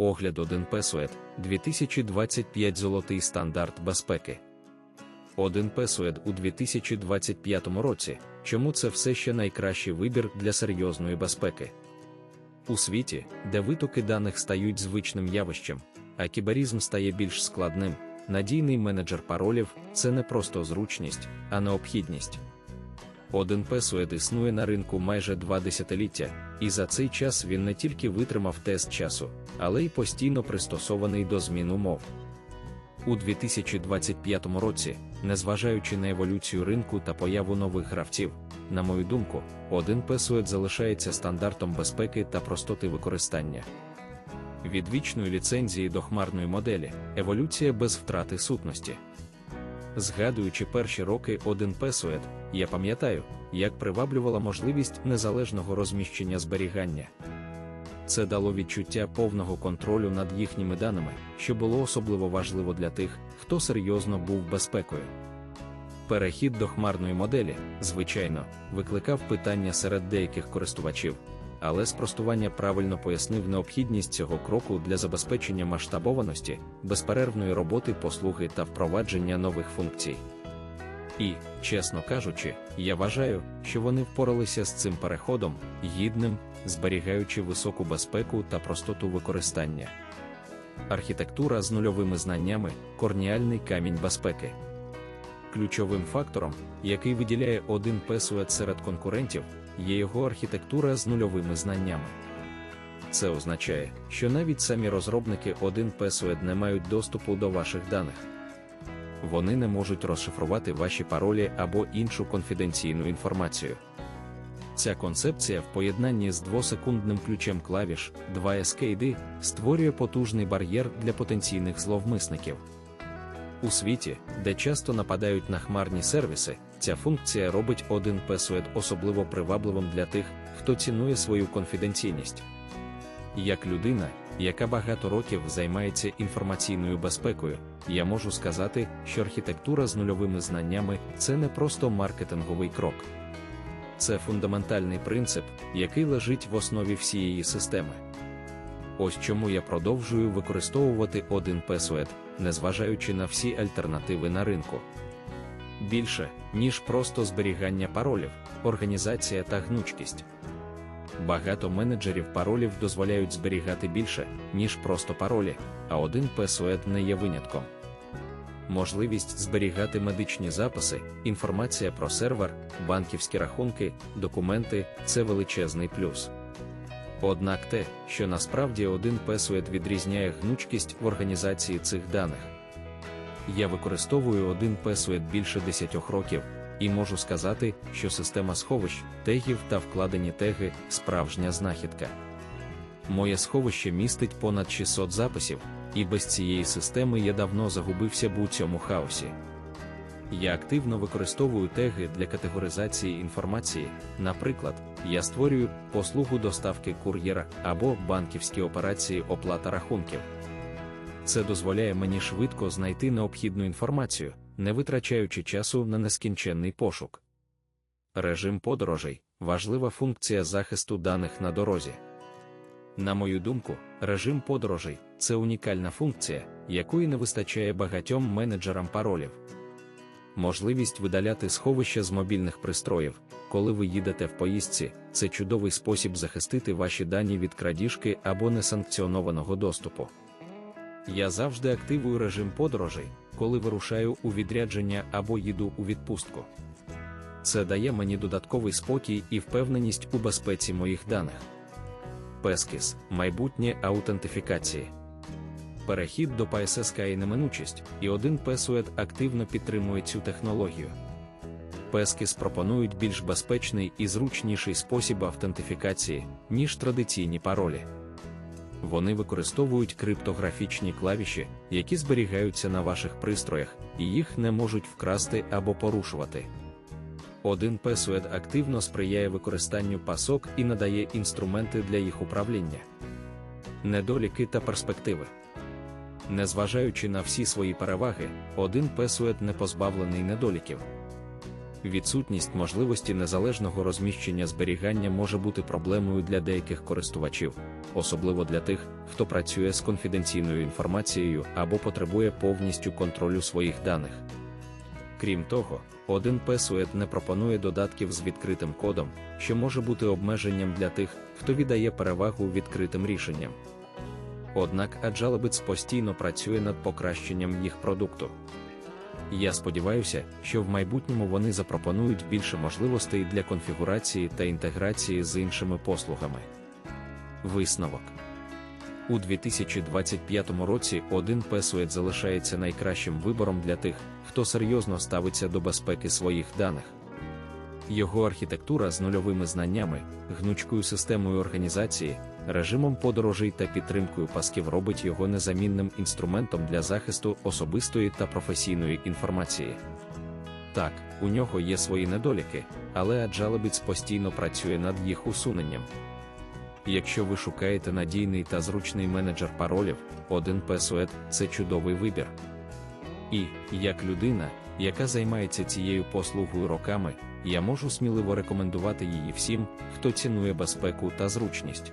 Огляд 1 Песует 2025 Золотий стандарт безпеки. 1 Песует у 2025 році. Чому це все ще найкращий вибір для серйозної безпеки? У світі, де витоки даних стають звичним явищем, а кіберізм стає більш складним, надійний менеджер паролів це не просто зручність, а необхідність. Один Песует існує на ринку майже два десятиліття, і за цей час він не тільки витримав тест часу, але й постійно пристосований до змін умов. У 2025 році, незважаючи на еволюцію ринку та появу нових гравців, на мою думку, один Песует залишається стандартом безпеки та простоти використання. Від вічної ліцензії до хмарної моделі еволюція без втрати сутності. Згадуючи перші роки один Песует, я пам'ятаю, як приваблювала можливість незалежного розміщення зберігання. Це дало відчуття повного контролю над їхніми даними, що було особливо важливо для тих, хто серйозно був безпекою. Перехід до хмарної моделі, звичайно, викликав питання серед деяких користувачів, але спростування правильно пояснив необхідність цього кроку для забезпечення масштабованості, безперервної роботи послуги та впровадження нових функцій. І, чесно кажучи, я вважаю, що вони впоралися з цим переходом, гідним, зберігаючи високу безпеку та простоту використання. Архітектура з нульовими знаннями корніальний камінь безпеки. Ключовим фактором, який виділяє один Песует серед конкурентів, є його архітектура з нульовими знаннями. Це означає, що навіть самі розробники один Песует не мають доступу до ваших даних. Вони не можуть розшифрувати ваші паролі або іншу конфіденційну інформацію. Ця концепція в поєднанні з двосекундним ключем клавіш 2SKD створює потужний бар'єр для потенційних зловмисників. У світі, де часто нападають на хмарні сервіси, ця функція робить один Psuet особливо привабливим для тих, хто цінує свою конфіденційність. Як людина, яка багато років займається інформаційною безпекою, я можу сказати, що архітектура з нульовими знаннями це не просто маркетинговий крок. Це фундаментальний принцип, який лежить в основі всієї системи. Ось чому я продовжую використовувати один Psuet, незважаючи на всі альтернативи на ринку. Більше, ніж просто зберігання паролів, організація та гнучкість. Багато менеджерів паролів дозволяють зберігати більше, ніж просто паролі, а один Psuet не є винятком. Можливість зберігати медичні записи, інформація про сервер, банківські рахунки, документи це величезний плюс. Однак те, що насправді один Psuet відрізняє гнучкість в організації цих даних. Я використовую один Psuet більше 10 років, і можу сказати, що система сховищ, тегів та вкладені теги справжня знахідка. Моє сховище містить понад 600 записів, і без цієї системи я давно загубився б у цьому хаосі. Я активно використовую теги для категоризації інформації, наприклад, я створюю послугу доставки кур'єра або банківські операції оплата рахунків. Це дозволяє мені швидко знайти необхідну інформацію, не витрачаючи часу на нескінченний пошук. Режим подорожей важлива функція захисту даних на дорозі. На мою думку, режим подорожей це унікальна функція, якої не вистачає багатьом менеджерам паролів. Можливість видаляти сховища з мобільних пристроїв, коли ви їдете в поїздці, це чудовий спосіб захистити ваші дані від крадіжки або несанкціонованого доступу. Я завжди активую режим подорожей, коли вирушаю у відрядження або їду у відпустку. Це дає мені додатковий спокій і впевненість у безпеці моїх даних. Пескіс майбутнє аутентифікації. Перехід до PSSK і неминучість, і один Psuet активно підтримує цю технологію. Пескіс пропонують більш безпечний і зручніший спосіб автентифікації, ніж традиційні паролі. Вони використовують криптографічні клавіші, які зберігаються на ваших пристроях, і їх не можуть вкрасти або порушувати. Один Psuet активно сприяє використанню пасок і надає інструменти для їх управління. Недоліки та перспективи. Незважаючи на всі свої переваги, один Psuet не позбавлений недоліків. Відсутність можливості незалежного розміщення зберігання може бути проблемою для деяких користувачів, особливо для тих, хто працює з конфіденційною інформацією або потребує повністю контролю своїх даних. Крім того, 1P не пропонує додатків з відкритим кодом, що може бути обмеженням для тих, хто віддає перевагу відкритим рішенням. Однак Adjalabits постійно працює над покращенням їх продукту. Я сподіваюся, що в майбутньому вони запропонують більше можливостей для конфігурації та інтеграції з іншими послугами. Висновок у 2025 році 1P залишається найкращим вибором для тих, хто серйозно ставиться до безпеки своїх даних. Його архітектура з нульовими знаннями, гнучкою системою організації, режимом подорожей та підтримкою пасків робить його незамінним інструментом для захисту особистої та професійної інформації. Так, у нього є свої недоліки, але Adjalabits постійно працює над їх усуненням. Якщо ви шукаєте надійний та зручний менеджер паролів, 1P це чудовий вибір. І, як людина, яка займається цією послугою роками, я можу сміливо рекомендувати її всім, хто цінує безпеку та зручність.